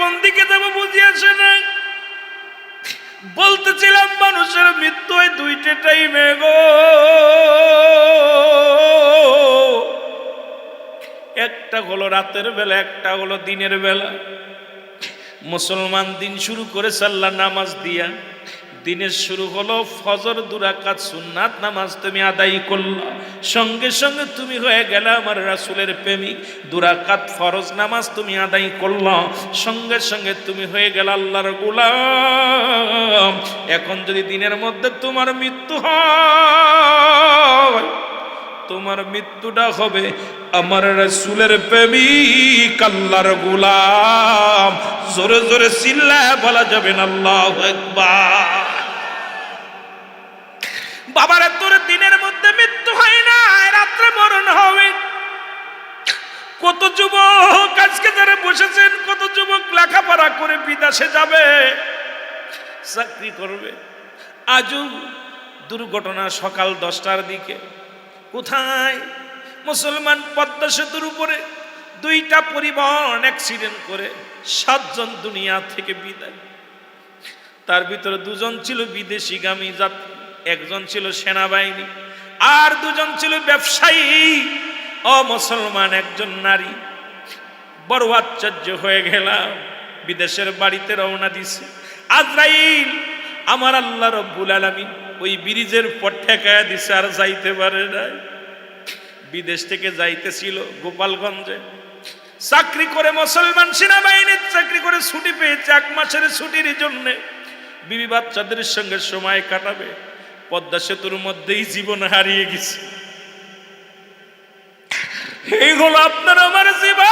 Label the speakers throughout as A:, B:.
A: কোন দিকে দেব বুঝিয়েছে না? বলতেছিলাম, মানুষের মৃত্যু ওই দুইটা টাইমে গো। একটা হলো রাতের বেলা, একটা হলো দিনের বেলা। মুসলমান দিন শুরু করে সাল্লা নামাজ দিয়া দিনের শুরু হলো ফজর, দুরাকাত, সুন্নাত, নামাজ তুমি আদায় করলা। সঙ্গে সঙ্গে তুমি হয়ে গেলে আমার রাসুলের প্রেমিক। দুরাকাত, ফরজ, নামাজ তুমি আদায় করলা। সঙ্গে সঙ্গে তুমি হয়ে গেলে আল্লাহর গোলাম। এখন যদি দিনের মধ্যে তোমার মৃত্যু হয়, তোমার মৃত্যুটা হবে আমার রাসূলের প্রেমিক আল্লাহর গোলাম। জোরে জোরে চিল্লা বলা যাবে না, আল্লাহু আকবার। বাবার, তোর দিনের মধ্যে মৃত্যু হয় না রাত্রে মরণ হবে। কত যুবক আজকে যারা বসেছেন, কত যুবক লেখাপড়া করে বিদেশে যাবে, চাকরি করবে। আজও দুর্ঘটনা সকাল দশটার দিকে। কোথায়? মুসলমান পদ্মা সেতুর উপরে দুইটা পরিবহন অ্যাক্সিডেন্ট করে সাতজন দুনিয়া থেকে বিদায়। তার ভিতরে দুজন ছিল বিদেশিগামী যাত্রী। একজন ছিল সেনাবাহিনী, আর দুজন ছিল ব্যবসায়ী। ও মুসলমান একজন নারী। বড় আশ্চর্য হয়ে গেলাম, বিদেশের বাড়িতে রওনা দিছে। আজরাইল, আমার আল্লাহ রব্বুল আলামিন ওই ব্রিজের পর ঠেকায় দিছে, আর যাইতে পারে নাই। বিদেশ থেকে যাইতেছিল গোপালগঞ্জে। চাকরি করে মুসলমান সেনাবাহিনীর চাকরি করে ছুটি পেয়েছে, এক মাসের ছুটির জন্য। বিবি বাচ্চাদের সঙ্গে সময় কাটাবে। পদ্মা সেতুর মধ্যেই জীবন হারিয়ে গেছে। এইগুলো আপনার আমার জীবন।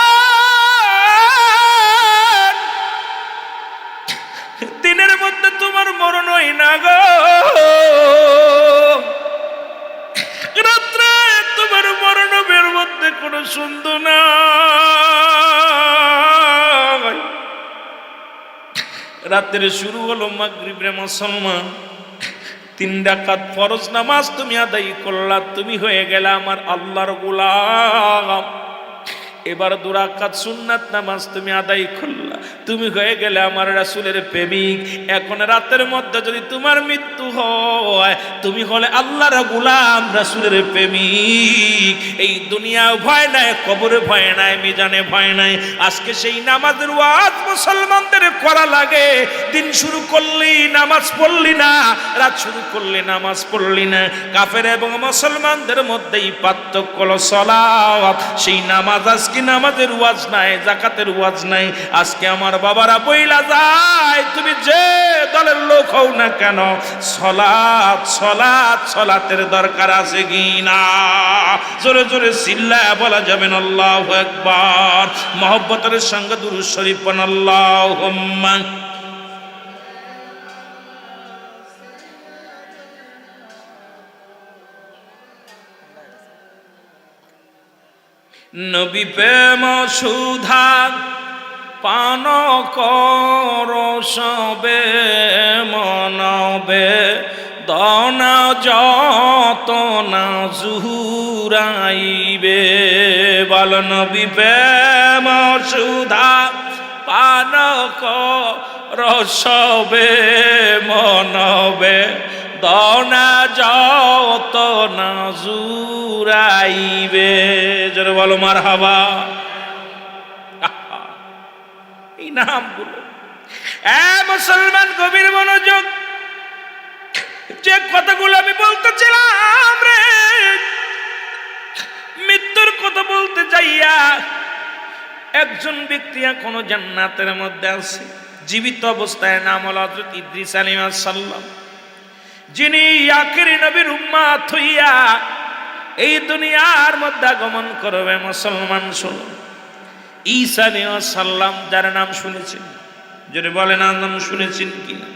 A: দিনের মধ্যে তোমার মরণ হয় না গো। রাত্রে তোমার মরণবের মধ্যে কোনো সুন্দর না রাত্রে শুরু হলো মাগরিবে মুসলমান। তিন ডাকাত ফরজ নামাজ তুমি আদায় করলা তুমি হয়ে গেলে আমার আল্লাহর গোলাম। এবার দুরাকাত সুন্নাত নামাজ তুমি আদায় করলা। তুমি হয়ে গেলে আমার রাসুলের প্রেমিক। এখন রাতের মধ্যে যদি তোমার মৃত্যু হয়, তুমি হলে আল্লাহর গুলাম রাসুলের প্রেমিক। এই দুনিয়া ভয় নাই, কবরে ভয় নাই, মিজানে ভয় নাই। আজকে সেই নামাজের ওয়াজ মুসলমানদের করা লাগে। দিন শুরু করলি নামাজ পড়লি না, রাত শুরু করলি নামাজ পড়লি না। কাফের এবং মুসলমানদের মধ্যেই পার্থক্য সলাওয়াত সেই নামাজ আজকে নামাজের ওয়াজ নাই জাকাতের ওয়াজ নাই? আজকে আমার বাবারা বইলা যায়, তুমি যে দলের লোক হও না কেন সলাত সলাত সলাতের দরকার আছে কি না? জোরে জোরে চিল্লা বলা যাবেন আল্লাহ একবার মহব্বতের সঙ্গে দুরু শরীফ পড়েন নবী প্রেম সুধা পান কর সবে মনবে, দনা যত না জুহুরাইবে বল নবী প্রেম সুধা পান কর সবে মনবে দনা যত না জুরাইবে জোরে বলো মার হাবা এই নামগুলো। মুসলমান গভীর মনোযোগ, যে কথাগুলো আমি বলতেছিলাম রে, মৃত্যুর কথা বলতে যাইয়া একজন ব্যক্তি এখনও জান্নাতের মধ্যে আছে। জীবিত অবস্থায় নাম হল হজরত ইদ্রিস আলিমা সাল্লাম যিনি আখেরি নবীর উম্মাত হইয়া এই দুনিয়ার মধ্যে আগমন করবে, মুসলমান শুনুন ঈসা সাল্লাম যার নাম শুনেছেন? যদি বলেন নাম শুনেছেন কিনা?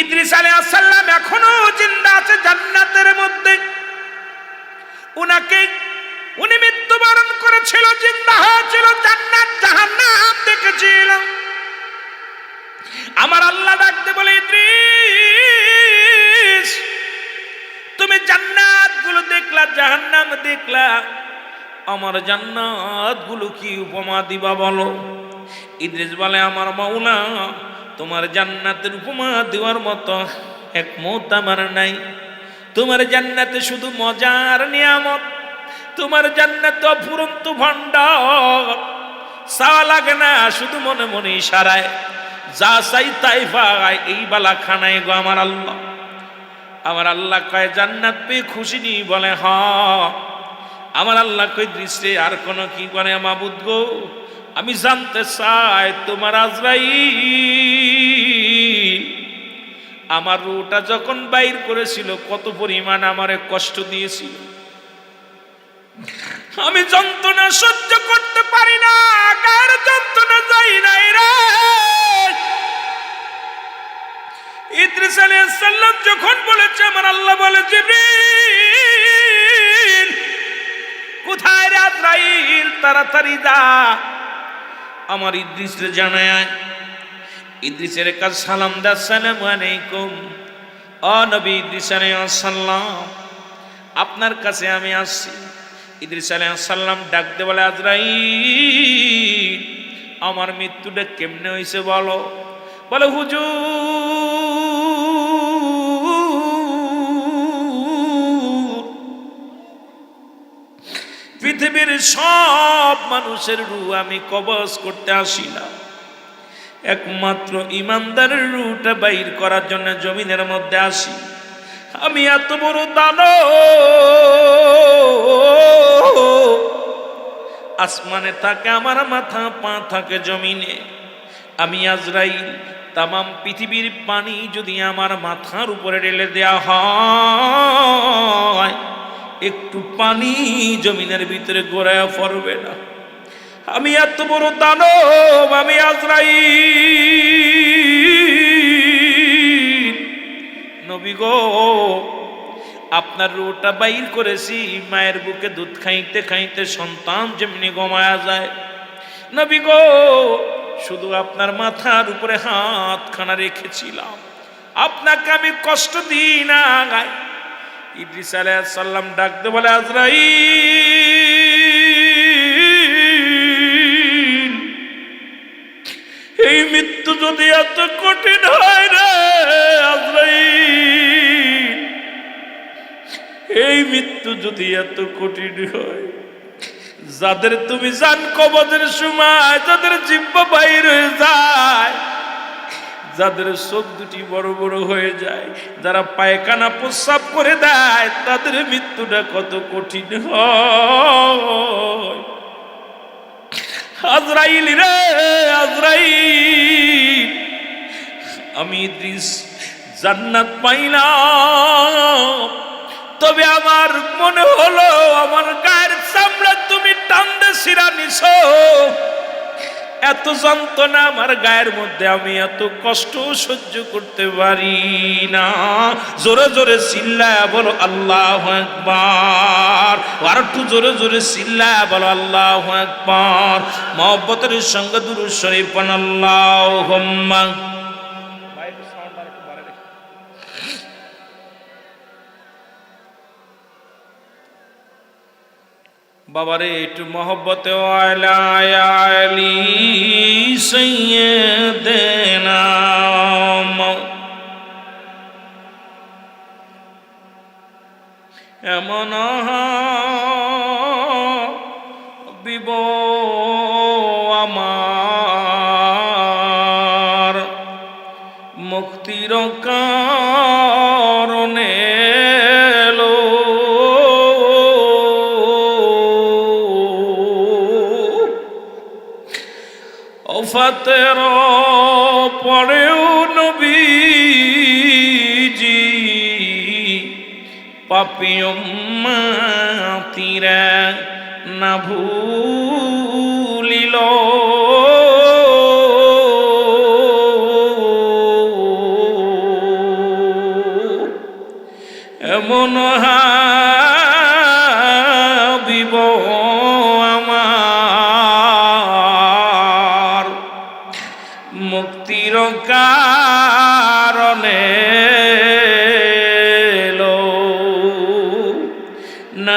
A: ইদ্রিস সাল্লাম এখনও জিন্দা আছে জান্নাতের মধ্যে। উনাকে, উনি মৃত্যুবরণ করেছিল, জিন্দা হয়েছিল, জান্নাত, জাহান্নাম দেখেছিল আমার আল্লাহ ডাকতে বলে, ইদ্রিস তুমি জান্নাতগুলো দেখলা, জাহান্নাম দেখলা। আমার জান্নাতগুলো কি উপমা দিবা বলো? ইদ্রিস বলে, আমার মাওলা, তোমার জান্নাতের উপমা দেওয়ার মতো একমত আমার নাই। তোমার জান্নাতে শুধু মজার নিয়ামত, তোমার জান্নাত অফুরন্ত ভান্ডার চা লাগে না, শুধু মনে মনে ইশারায়, যা চাই তাই পায়, এই বালা খানায় গো আমার আল্লাহ। আমার আল্লাহ কয়, জান্নাত পেয়ে খুশি নি বলে হ আমার আল্লাহ কই দৃশ্যে আর কোন কি? করে মাবুদ গো, আমি জানতে চাই তোমার আজরাই আমার রুটা যখন বাইর করেছিল, কত পরিমাণ আমারে কষ্ট দিয়েছিল। আমি যন্ত্রণা সহ্য করতে পারি না যখন বলেছে, আমার আল্লাহ বলে কোথায় তাড়াতাড়ি যা। আমার ইদ্রিসরে জানায় ইদ্রিসের কাজ সালাম দা আলাইকুম। নবী ইদ্রিস আপনার কাছে আমি আসছি। ইদ্রিস সালাম ডাকতে বলে, আজরাইল, আমার মৃত্যুটা কেমনে হয়েছে বলো? বলে, হুজুর পৃথিবীর সব মানুষের রু আমি কবজ করতে আসি না। একমাত্র ইমানদারের রুটা বাইর করার জন্য জমিনের মধ্যে আসি। আমি এত বড় দানো আসমানে থাকে, আমার মাথা, পা থাকে জমিনে। আমি আজরাইল, তামাম পৃথিবীর পানি যদি আমার মাথার উপরে ঢেলে দেয়া হয় একটু পানি জমিনের ভিতরে গোড়ায় পড়বে না। আমি এত বড় দানব, আমি আজরাই নবী গো, আপনার রোটা বাইর করেছি, মায়ের বুকে দুধ খাইতে খাইতে সন্তান যেমনি গমায়া যায়। নবী গো, শুধু আপনার মাথার উপরে হাত খানা রেখেছিলাম। আপনাকে আমি কষ্ট দিই না গাই ইদ্রিস আলাইহিস সালাম ডাকতে বলে, আজরাইল, এই মৃত্যু যদি এত কঠিন হয় রে, আজরাইল, এই মৃত্যু যদি এত কঠিন হয়, যাদের তুমি জান কবজের সময়, যাদের জিব্বা বাইর হয়ে যায় যাদের চোখ দুটি বড় বড় হয়ে যায়, যারা পায়খানা প্রস্রাব করে দেয়, তাদের মৃত্যুটা কত কঠিন আজরাইল রে, আজরাইল, আমি ইদ্রিস জান্নাত পাইলাম। তবে আমার মনে হলো, আমার গায়ের চামড়া তুমি টান্দে সিরা নিছো। এত যন্ত্রণা আমার গায়ের মধ্যে, আমি এত কষ্ট সহ্য করতে পারি না। জোরে জোরে চিল্লায় বলো, আল্লাহ একবার আর একটু জোরে জোরে চিল্লায় বলো, আল্লাহ একবার মহব্বতের সঙ্গে দুরু শরীফ আল্লাহ বাবারে একটু মহব্বতে আলি সৈয়দেনা এমন বিব অফাতের পরেও নবীজি পাপিয়ম্মাতিরা না ভুলিল। এমন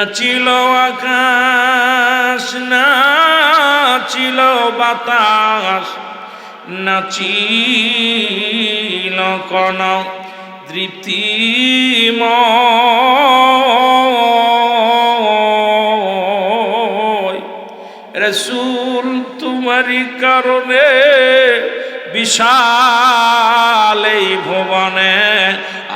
A: কারণে লো না নাচিল আকাশ নাচিল বাতাস নাচিল কন তৃপ্তিময় রসুল তোমারই কারণে বিশাল এই ভুবনে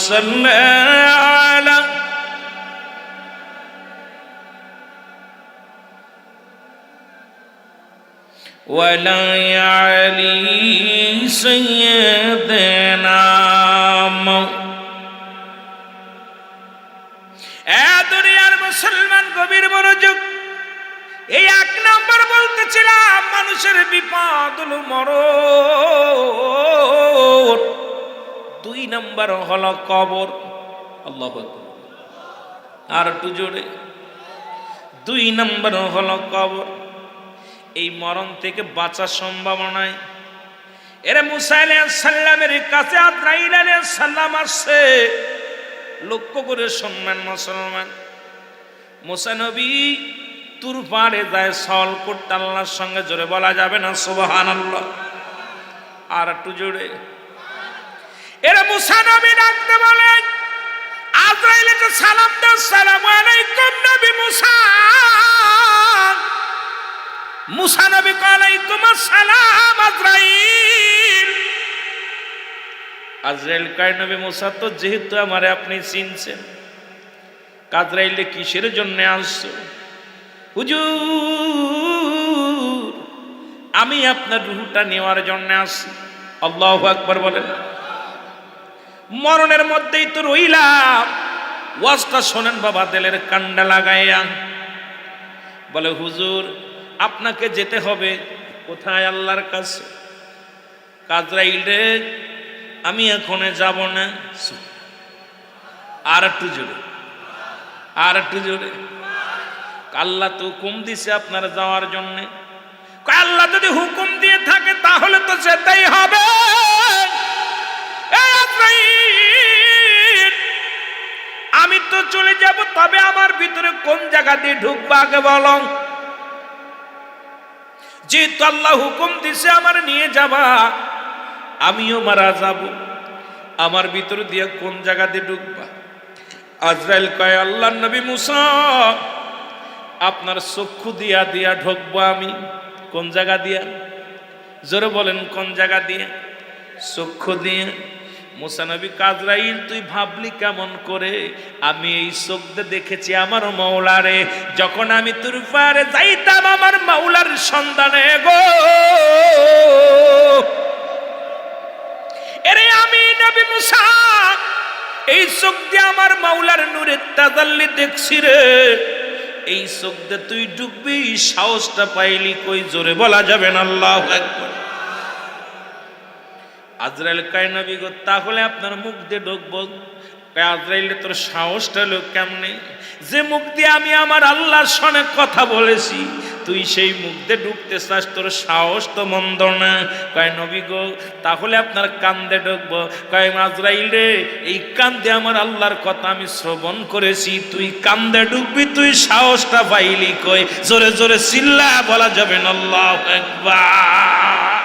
A: সাল্লি আলা ولا علي سيدنا مو- এ দুনিয়ার মুসলমান গভীর মনোযোগ এই এক নম্বর বলতেছিলাম মানুষের বিপদ হলো মরণ দুই নম্বর হল কবর। আল্লাহ আর একটু জোরে। দুই নম্বর হল কবর। এই মরণ থেকে বাঁচার সম্ভাবনায়। এরে মুসা সাল্লামের কাছে আদ্রাইল সাল্লাম আসছে। লক্ষ্য করে শুনবেন মুসলমান। মুসা নবী তুর পাড়ে যায় সল করতে আল্লাহর সঙ্গে জোরে বলা যাবে না সুবহান আল্লাহ আর একটু জোরে। এরা মুসা নবী ডাকতে বলেন আজরাইলকে সালাম দাও, সালাম আলাইকুম নবী মুসা। মুসা নবী আলাইকুম আসসালাম আজরাইল। আজরাইল কয়, নবী মুসা, তো যেহেতু আমারে আপনি চিনছেন কাজরাইলে কিসের জন্য আসছো? হুজুর, আমি আপনার রুহটা নেওয়ার জন্য আসছি। আল্লাহ আকবর বলেন। মরণের মধ্যেই তো রইলাম। ওয়াজটা শোনেন বাবা, দেলের কান্ডা লাগাইয়া। বলে, হুজুর, আপনাকে যেতে হবে কোথায় আল্লাহর কাছে? কাজরাইল রে, আমি এখনে যাব না। আর একটু জোরে, আর একটু জোরে। আল্লাহ তো হুকুম দিছে আপনার যাওয়ার জন্য। আল্লাহ যদি হুকুম দিয়ে থাকে তাহলে তো যেতেই হবে। আমি তো চলে যাব, তবে আমার ভিতরে কোন জায়গা দিয়ে ঢুকবো আগে বলো। যেহেতু আল্লাহ হুকুম দিছে আমার নিয়ে যাবা, আমিও মারা যাব। আমার ভিতর দিয়ে কোন জায়গা দিয়ে ঢুকবা? আজরাইল কয়, আল্লাহ নবী মুসা, আপনার চক্ষু দিয়া দিয়া ঢুকবো আমি। কোন জায়গা দিয়া? জোরে বলেন, কোন জায়গা দিয়ে? চক্ষু দিয়ে। মুসানবী কাজরাইল, তুই ভাবলি কেমন করে? আমি এই দিয়ে দেখেছি আমার মৌলারে, যখন আমি তোর পারে যাইতাম আমার মাওলার সন্ধানে গো। এরে আমি নবী মুসা, এই দিয়ে আমার মাওলার নূরের তাজাল্লি দেখছি রে। এই চোখ দিয়ে তুই ডুববি, সাহসটা পাইলি কই? জোরে বলা যাবে না, আল্লাহ একবার আজরাইল কায়, নবী গো, তাহলে আপনার মুখ দিয়ে ঢুকবো? আজরাইলে তোর সাহসটা লোক কেমনে? যে মুখ দিয়ে আমি আমার আল্লাহর সনে কথা বলেছি, তুই সেই মুখ দিয়ে ঢুকতে চাস, তোর সাহস তো মন্দ না? কয়, নবী গো, তাহলে আপনার কান্দে ঢুকবো? কয়, আজরাইল রে, এই কান্দে আমার আল্লাহর কথা আমি শ্রবণ করেছি, তুই কান্দে ঢুকবি, তুই সাহসটা পাইলি কই? জোরে জোরে চিল্লা বলা যাবে না, আল্লাহ একবার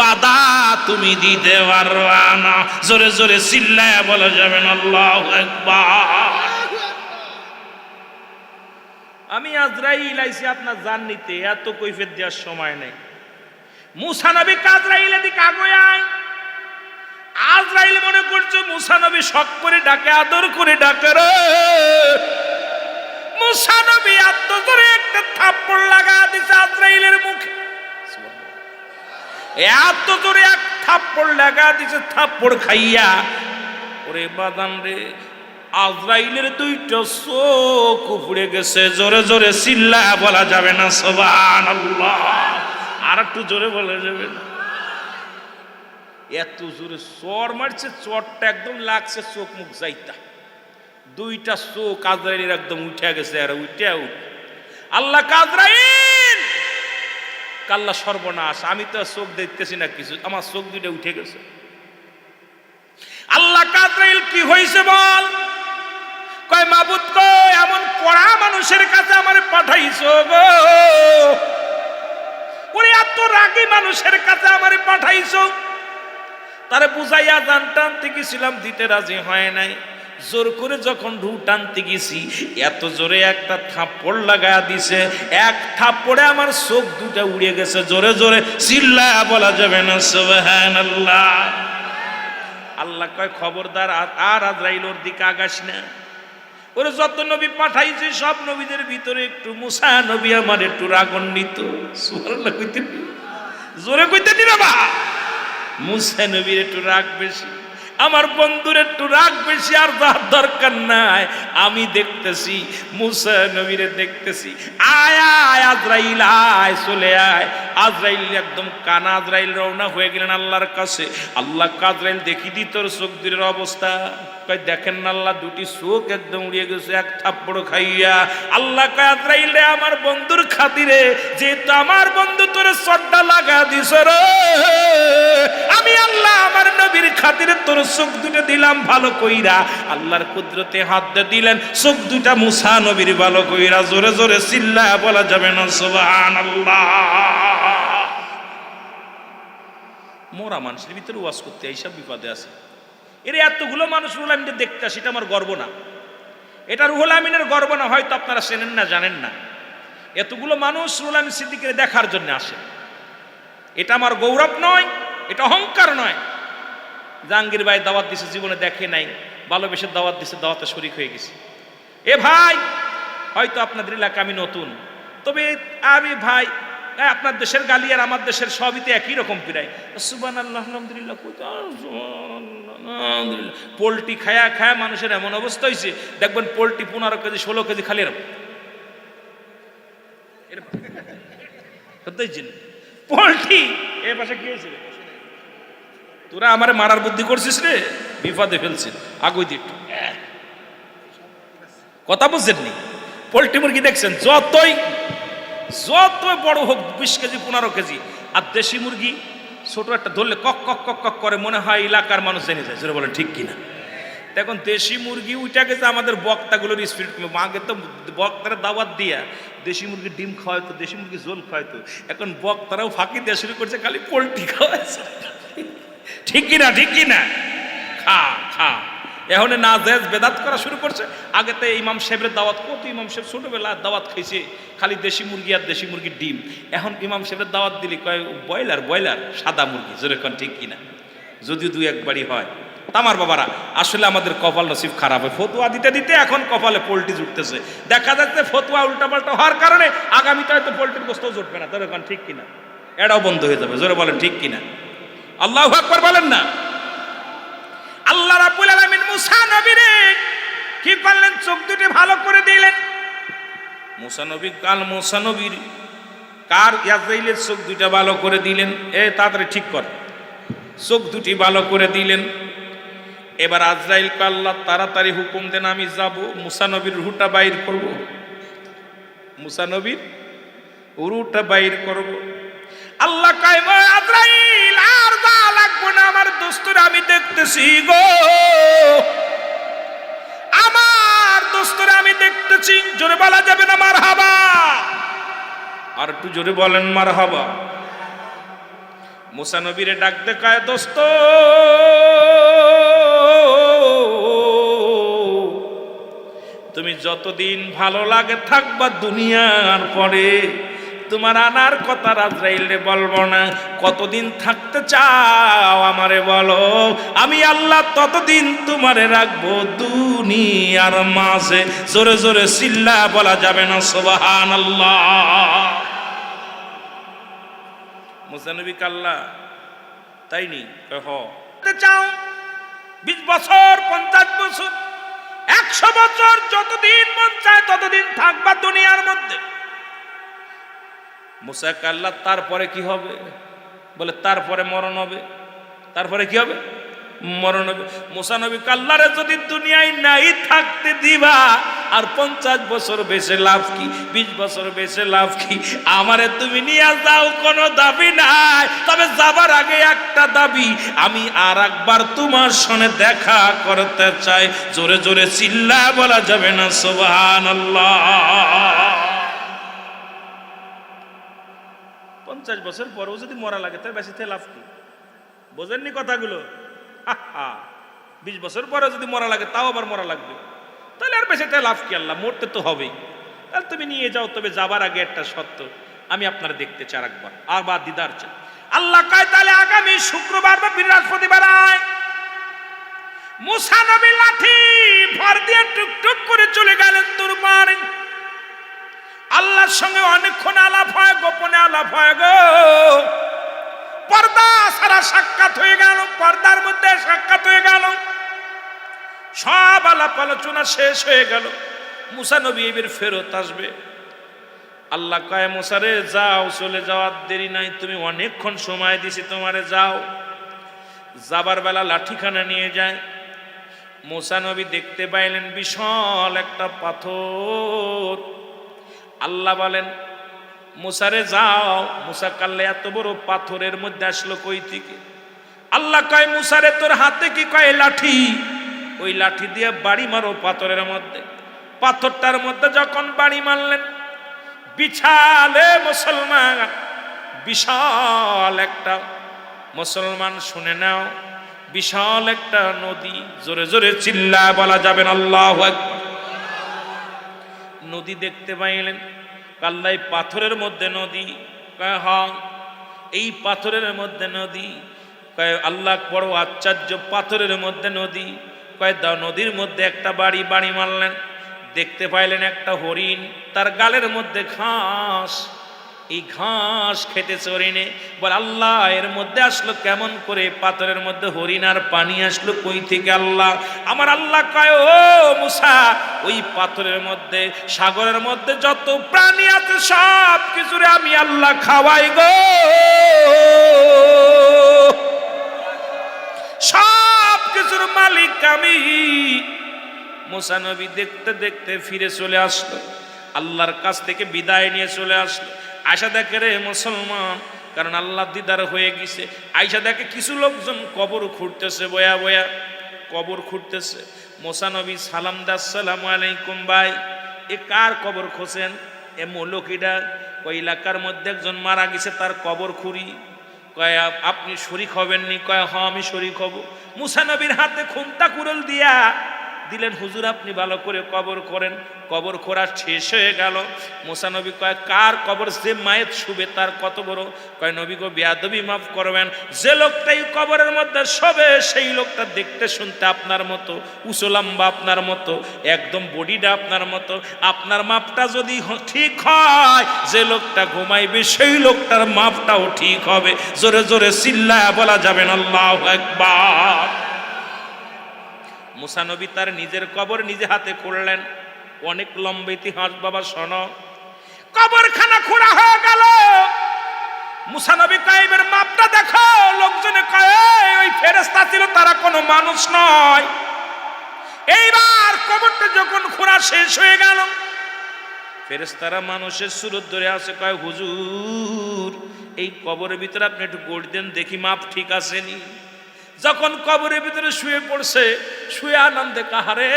A: বাধা তুমি দিতে পারবা না। জোরে জোরে চিল্লায় বলা যাবে না, আল্লাহ একবার আমি আজরাইল আইছি আপনার জান নিতে এত কৈফের দেওয়ার সময় নেই। মুসা নবী কাজরাইল এদিকে আগে আয় আজরাইল মনে করছে মুসা নবী শখ করে ডাকে, আদর করে ডাকে রে। মুসা নবী এত ধরে একটা থাপ্পড় লাগা দিছে আজরাইলের মুখে। এত জোরে এক থাপ্পড় লাগা দিছে, থাপ্পড় খাইয়া। ওরে বাদাম রে, আজরাইলের দুইটা চোখ উপড়ে গেছে, জোরে জোরে চিল্লা বলা যাবে না সবান আর একটু জোরে বলা যাবে না। এত জোরে চর মারছে, চরটা একদম লাগছে, চোখ মুখ যাইতা। দুইটা চোখ আজরাইলের একদম উঠে গেছে, আর উঠে উঠ। আল্লাহ কাজরাইল! কাল্লা সর্বনাশ, আমি তো চোখ দেখতেছি না কিছু, আমার চোখ দুইটা উঠে গেছে। আল্লাহ কাজরাইল কি হয়েছে বল? কয়, মাবুদ কয়, এমন কড়া মানুষের কাছে আমার পাঠাইছো গো। ওরে, এত রাগী মানুষের কাছে আমার পাঠাইছো। তারে বুঝাইয়া দান টানতে ছিলাম, দিতে রাজি হয় নাই। জোর করে যখন ঢু টানতে গেছি, এত জোরে একটা থাপ্পড় লাগায়া দিছে। এক থাপ্পড়ে আমার চোখ দুটা উড়ে গেছে, জোরে জোরে চিল্লা বলা যাবে না, সুবহানাল্লাহ। আল্লাহ কয়, খবরদার, আর- আজরাইল ওর দিকে আগাস না। ওরে, যত নবী পাঠাইছে, সব নবীদের ভিতরে একটু মুসা নবী আমার একটু সুবহানাল্লাহ কইতে? জোরে কইতে নি বাবা। মুসা নবীর একটু রাগ বেশি। আমার বন্ধুর একটু রাগ বেশি আর তার দরকার নাই। আমি দেখতেছি, মুসা নবীরে দেখতেছি। আয় আয়, আজরাইল, আয়, চলে আয়। আজরাইল একদম কানা আজরাইল রওনা হয়ে গেলেন আল্লাহর কাছে। আল্লাহ কাজরাইল দেখি দি তোর চোখ অবস্থা। কয়, দেখেন না আল্লাহ, দুটি চোখ একদম উড়িয়ে গেছে, এক থাপ্পড় খাইয়া। আল্লাহ কয়, আজরাইল আমার বন্ধুর খাতিরে, যেহেতু আমার বন্ধু তোরে সড্ডা লাগা রে, আমি আল্লাহ আমার নবীর খাতিরে তোর চোখ দুটো দিলাম ভালো কইরা। আল্লাহর কুদরতে হাত দিলেন চোখ দুটা মুসা নবীর ভালো কইরা, জোরে জোরে চিল্লা বলা যাবে না, সুবহানাল্লাহ। মোরা মানুষের ভিতরে ওয়াজ করতে, এইসব বিপদে আছে। এর এতগুলো মানুষ রুহুল আমিনকে দেখতে আসে, এটা আমার গর্ব না। এটা রুহুল আমিনের গর্ব না, হয়তো আপনারা চেনেন না, জানেন না। এতগুলো মানুষ রুহুল আমিন সিদ্দিকের দেখার জন্য আসে। এটা আমার গৌরব নয়, এটা অহংকার নয়। জাহাঙ্গীর ভাই দাওয়াত দিছে, জীবনে দেখে নাই। ভালোবেসে দাওয়াত দিছে, দাওয়াতে শরিক হয়ে গেছে। এ ভাই, হয়তো আপনাদের এলাকা আমি নতুন। তবে আমি ভাই এই আপনার দেশের গালি আর আমার দেশের সবই তো একই রকম পিরাই সুবান আল্লাহ আলহামদুলিল্লাহ আলহামদুলিল্লাহ। পোলট্রি খায়া খায়া মানুষের এমন অবস্থা হয়েছে দেখবেন পোলট্রি পনেরো কেজি, ষোলো কেজি খালি এরকম। পোলট্রি, এ পাশে রে? তোরা আমারে মারার বুদ্ধি করছিস রে? বিপদে ফেলছিস। আগুই কথা বুঝছেন নি পোলট্রি মুরগি দেখছেন? যতই যত বড় হোক বিশ কেজি, পনেরো কেজি, আর দেশি মুরগি ছোট একটা ধরলে কক কক কক কক করে মনে হয় এলাকার মানুষ জেনে যায়। সেটা বলেন, ঠিক কিনা? এখন দেশি মুরগি উঠে গেছে আমাদের বক্তাগুলোর স্পিড আগে তো বক্তারা দাওয়াত দিয়া দেশি মুরগি ডিম খাওয়াইতো, দেশি মুরগি জোল খাওয়াইতো। এখন বক্তারাও ফাঁকি দেওয়া শুরু করছে, খালি পোলট্রি খাওয়াইছে। ঠিক কিনা ঠিক কিনা? খা খা। এখন না জেজ বেদাত করা শুরু করছে। আগে তো ইমাম সাহেবের দাওয়াত, কত ইমাম সাহেব ছোটবেলা দাওয়াত খাইছে, খালি দেশি মুরগি আর দেশি মুরগির ডিম। এখন ইমাম সাহেবের দাওয়াত দিলি কয়, ব্রয়লার ব্রয়লার, সাদা মুরগি যেরকম ঠিক কিনা? যদিও দুই একবারই হয়। তামার বাবারা, আসলে আমাদের কপাল নসিব খারাপ হয়। ফতুয়া দিতে দিতে এখন কপালে পোলট্রি জুটতেছে। দেখা যাচ্ছে ফতুয়া উল্টাপাল্টা হওয়ার কারণে আগামীতে হয়তো পোলট্রির গোস্ত জুটবে না। এখন ঠিক কিনা? এটাও বন্ধ হয়ে যাবে। জোরে বলেন ঠিক কিনা? আল্লাহ আকবর বলেন না? আল্লাহ রাব্বুল আলামিন মুসা নবীরে কি করলেন? চোখ দুটি ভালো করে দিলেন। মুসা নবী কাল মুসানবীর কার ইয়াজাইলের চোখ দুইটা ভালো করে দিলেন? এ, তাড়াতাড়ি ঠিক কর। চোখ দুটি ভালো করে দিলেন। এবার আজরাইল আল্লাহ, তাড়াতাড়ি হুকুম দেন, আমি যাব। মুসা নবীর রুহুটা বাইর করব। মুসা নবীর উরুটা বাইর করব। আল্লাহ আর যা লাগবো না আমার দোস্তর, আমি দেখতেছি গো। আমার দোস্তর, আমি দেখতেছি, জোরে বলা যাবে না মার হাবা আর একটু জোরে বলেন মার হাবা মুসা নবীরে ডাক দেখায় দোস্ত, তুমি যতদিন ভালো লাগে থাকবা দুনিয়ার পরে তোমার আনার কথা রাজরাইলে বলব না। কতদিন থাকতে চাও আমারে বলো। আমি আল্লাহ ততদিন তোমারে রাখব দুনিয়ার মাঝে। জোরে জোরে সিল্লা বলা যাবে না সোবাহান আল্লাহ মুসানবী কাল্লা, তাই নি? চাও, বিশ বছর, পঞ্চাশ বছর, একশো বছর, যতদিন মন চায় ততদিন থাকবা দুনিয়ার মধ্যে। মুসা কাল্লা তারপরে কি হবে? বলে, তারপরে মরণ হবে। তারপরে কি হবে? মরণ হবে। মুসা নবী কাল্লারে যদি দুনিয়ায় নাই থাকতে দিবা, আর পঞ্চাশ বছর বেশি লাভ কি? বিশ বছর বেশি লাভ কি? আমারে তুমি নিয়ে যাও, কোনো দাবি নাই। তবে যাবার আগে একটা দাবি, আমি আর একবার তোমার সঙ্গে দেখা করতে চাই। জোরে জোরে চিল্লা বলা যাবে না সোবাহান পঞ্চাশ বছর পরেও যদি মরা লাগে, তাহলে বেশি লাভ কি? বোঝেননি কথাগুলো? বিশ বছর পরে যদি মরা লাগে, তাও আবার মরা লাগবে। তাহলে আর বেশি লাভ কি আল্লাহ? মরতে তো হবেই। তাহলে তুমি নিয়ে যাও, তবে যাবার আগে একটা সত্য আমি আপনার দেখতে চাই একবার আবার দিদার চাই। আল্লাহ কয়, তাহলে আগামী শুক্রবার বা বৃহস্পতিবার আয়। মুসা নবী লাঠি ভর দিয়ে টুকটুক করে চলে গেলেন তোর আল্লাহর সঙ্গে অনেকক্ষণ আলাপ হয়, গোপনে আলাপ হয় গো। পর্দা সারা সাক্ষাৎ হয়ে গেল, পর্দার মধ্যে সাক্ষাৎ হয়ে গেল। সব আলাপ আলোচনা শেষ হয়ে গেল। মুসা নবী এবার ফেরত আসবে। আল্লাহ কয় মুসারে যাও, চলে যাওয়ার দেরি নাই, তুমি অনেকক্ষণ সময় দিছি তোমারে, যাও। যাবার বেলা লাঠিখানা নিয়ে যায়। মুসা নবী দেখতে পাইলেন বিশাল একটা পাথর। আল্লাহ বলেন, মুসারে যাও, মুসা কাল্লে এত বড় পাথরের মধ্যে আসলো কই থেকে? আল্লাহ কয়, মুসারে তোর হাতে কি কয় লাঠি? ওই লাঠি দিয়ে বাড়ি মারো পাথরের মধ্যে। পাথরটার মধ্যে যখন বাড়ি মারলেন বিছালে মুসলমান, বিশাল একটা মুসলমান শুনে নাও, বিশাল একটা নদী, জোরে জোরে চিল্লা বলা যাবেন আল্লাহ একবার নদী দেখতে পাইলেন। কাল্লাই পাথরের মধ্যে নদী, কয়, হং। এই পাথরের মধ্যে নদী, কয় আল্লাহ বড় আশ্চর্য পাথরের মধ্যে নদী, কয়, দা, নদীর মধ্যে একটা বাড়ি বাড়ি মারলেন। দেখতে পাইলেন একটা হরিণ, তার গালের মধ্যে ঘাস। এই ঘাস খেতে হরিণে বল, আল্লাহ, এর মধ্যে আসলো কেমন করে? পাথরের মধ্যে হরিণার পানি আসলো কই থেকে আল্লাহ? আমার আল্লাহ কয়, ও মুসা, ওই পাথরের মধ্যে, সাগরের মধ্যে যত প্রাণী আছে, সব কিছুরে আমি আল্লাহ খাওয়াই গো। সব কিছুর মালিক আমি। মুসা নবী দেখতে দেখতে ফিরে চলে আসলো। আল্লাহর কাছ থেকে বিদায় নিয়ে চলে আসলো। আশা দেখে রে মুসলমান, কারণ আল্লাহ দিদার হয়ে গেছে। আয়সা দেখে কিছু লোকজন কবর খুঁড়তেছে, বয়া বয়া, কবর খুঁড়তেছে। মোসানবী সালাম দাস সালাম আলাইকুম ভাই, এ কার কবর খোঁজেন? এ মৌলকিটা ওই এলাকার মধ্যে একজন মারা গেছে, তার কবর খুঁড়ি। কয় আপনি শরিক হবেননি? কয়, হ, আমি শরিক হব। মুসানবীর হাতে খুন্তা কুরল দিয়া দিলেন, হুজুর, আপনি ভালো করে কবর করেন। কবর খোরা শেষ হয়ে গেল। মুসানবী কয়, কার কবর যে মায়ের শুবে, তার কত বড়? কয়, নবী গো, বেয়াদবি মাফ করবেন। যে লোকটাই কবরের মধ্যে শোবে, সেই লোকটা দেখতে শুনতে আপনার মতো উসলাম্বা আপনার মতো, একদম বডিটা আপনার মতো। আপনার মাপটা যদি ঠিক হয়, যে লোকটা ঘুমাইবে, সেই লোকটার মাপটাও ঠিক হবে। জোরে জোরে চিল্লা বলা যাবেন আল্লাহ একবার মুসানবী তার নিজের কবর নিজে হাতে খুঁড়লেন অনেক লম্বা ইতিহাস, বাবা, শোন। কবরখানা খোঁড়া হয়ে গেল। মুসানবী কাইবের মাপটা দেখো। লোকজনে কয় ওই ফেরেস্তা ছিল, তারা কোনো মানুষ নয়। এইবার কবরটা যখন খোঁড়া শেষ হয়ে গেল ফেরেস্তারা মানুষের সুরত ধরে আসে, কয়, হুজুর, এই কবরের ভিতরে আপনি একটু গোট দেন, দেখি মাপ ঠিক আছে নি যখন কবরের ভিতরে শুয়ে পড়ছে, শুয়ে আনন্দে কাহারে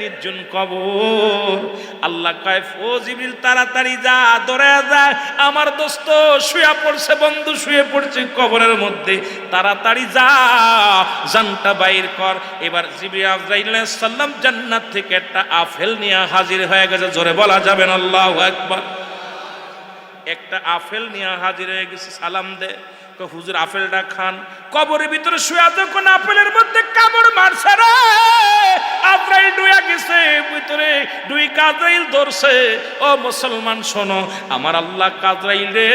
A: নির্জন কবর। আল্লাহ কয় ও জিবিল তাড়াতাড়ি যা, দৌড়ে যা। আমার দোস্ত শুয়ে পড়ছে, বন্ধু শুয়ে পড়ছে কবরের মধ্যে। তাড়াতাড়ি যা, জানটা বাইর কর। এবার জিবি সাল্লাম জান্নাত থেকে একটা আফেল নিয়ে হাজির হয়ে গেছে। জোরে বলা যাবে না, আল্লাহু আকবার। একটা আফেল নিয়ে হাজির হয়ে গেছে, সালাম দে। হুজুর আপেলটা খান। কবরের ভিতরে শুয়ে কোন আপেলের মধ্যে কামড় মারছে রে। আজরাইল ডুয়া গেছে, ভিতরে দুই কাজরাইল ধরছে। ও মুসলমান, শোনো, আমার আল্লাহ কাজরাইল রে,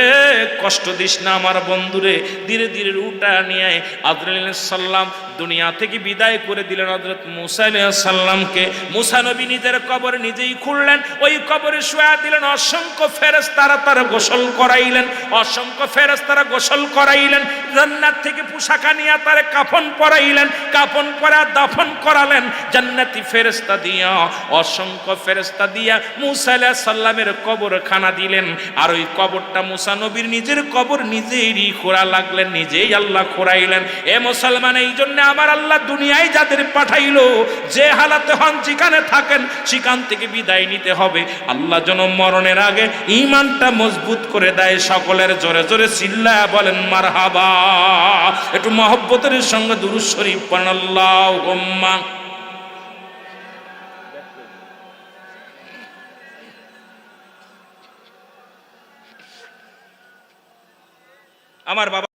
A: কষ্ট দিস না আমার বন্ধুরে, ধীরে ধীরে উঠা নিয়ে আজরাইল সাল্লাম দুনিয়া থেকে বিদায় করে দিলেন হযরত মুসা সাল্লামকে মুসা নবী নিজের কবর নিজেই খুললেন, ওই কবরে শুয়া দিলেন, অসংখ্য ফেরেশতারা তারা তারা গোসল করাইলেন, অসংখ্য ফেরেস তারা গোসল করাইলেন, জান্নাত থেকে পোশাক আনিয়া তারে কাফন পরাইলেন, কাফন পরা, দাফন করালেন, জান্নাতি ফেরেশতা দিয়া, অসংখ্য ফেরেশতা দিয়া মুসা আলাইহিস সাল্লামের কবর খানা দিলেন। আর ওই কবরটা মুসা নবীর নিজের কবর নিজেই খোঁড়া লাগলেন, নিজেই আল্লাহ খোঁড়াইলেন। এ মুসলমান, এই জন্য আমার আল্লাহ দুনিয়ায় যাদের পাঠাইলো, যে হালাতে হন যেখানে থাকেন, সেখান থেকে বিদায় নিতে হবে। আল্লাহ যেন মরণের আগে ইমানটা মজবুত করে দেয়, সকলের জোরে জোরে চিল্লা বলেন মার হাবা একটু মহব্বতের সঙ্গে দুরুজ শরীফ আমার বাবা